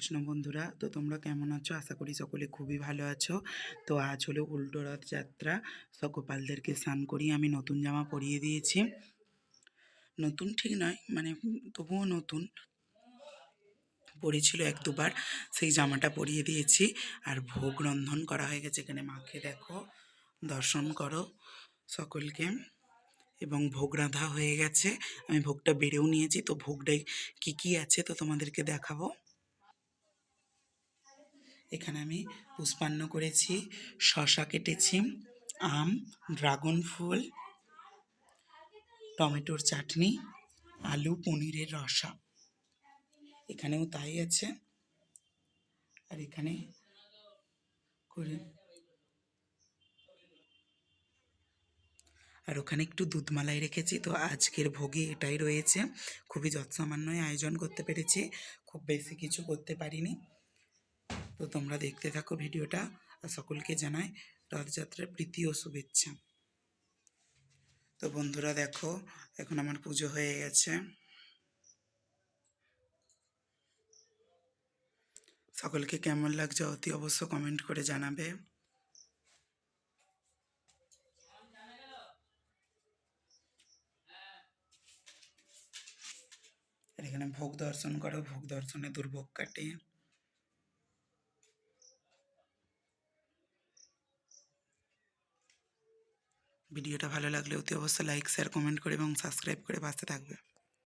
কৃষ্ণ বন্ধুরা, তো তোমরা কেমন আছো? আশা করি সকলে খুবই ভালো আছো। তো আজ হলো উল্টো রথ যাত্রা। সব গোপালদেরকে স্নান করিয়ে আমি নতুন জামা পরিয়ে দিয়েছি। নতুন ঠিক নয় মানে তবুও নতুন। পরেছিল এক দুবার, সেই জামাটা পরিয়ে দিয়েছি। আর ভোগ রন্ধন করা হয়ে গেছে এখানে মাকে দেখো। দর্শন করো সকলকে। এবং ভোগ রাঁধা হয়ে গেছে। আমি ভোগটা বেড়েও নিয়েছি, তো ভোগটাই কি কি আছে তো তোমাদেরকে দেখাবো। এখানে আমি পুষ্পান্ন করেছি। শশা কেটেছি, আম, ড্রাগন ফুল, টমেটোর চাটনি, আলু পনিরের রসা। এখানেও তাই আছে। আর এখানে করে আর ওখানে একটু দুধ মালাই রেখেছি। তো আজকের ভোগে এটাই রয়েছে। খুবই যৎসামান্যই আয়োজন করতে পেরেছি। খুব বেশি কিছু করতে পারিনি। তো তোমরা দেখতে থাকো ভিডিওটা। আর সকলকে জানাই রথযাত্রার প্রীতি ও শুভেচ্ছা। তো বন্ধুরা দেখো, এখন আমার পুজো হয়ে গেছে। সকলকে কেমন লাগছে অতি অবশ্য কমেন্ট করে জানাবে। এখানে ভোগ দর্শন করো, ভোগ দর্শনে দুর্ভোগ কাটে। ভিডিওটা ভালো লাগলে অতি অবশ্যই লাইক শেয়ার কমেন্ট করে এবং সাবস্ক্রাইব করে পাশে থাকবে।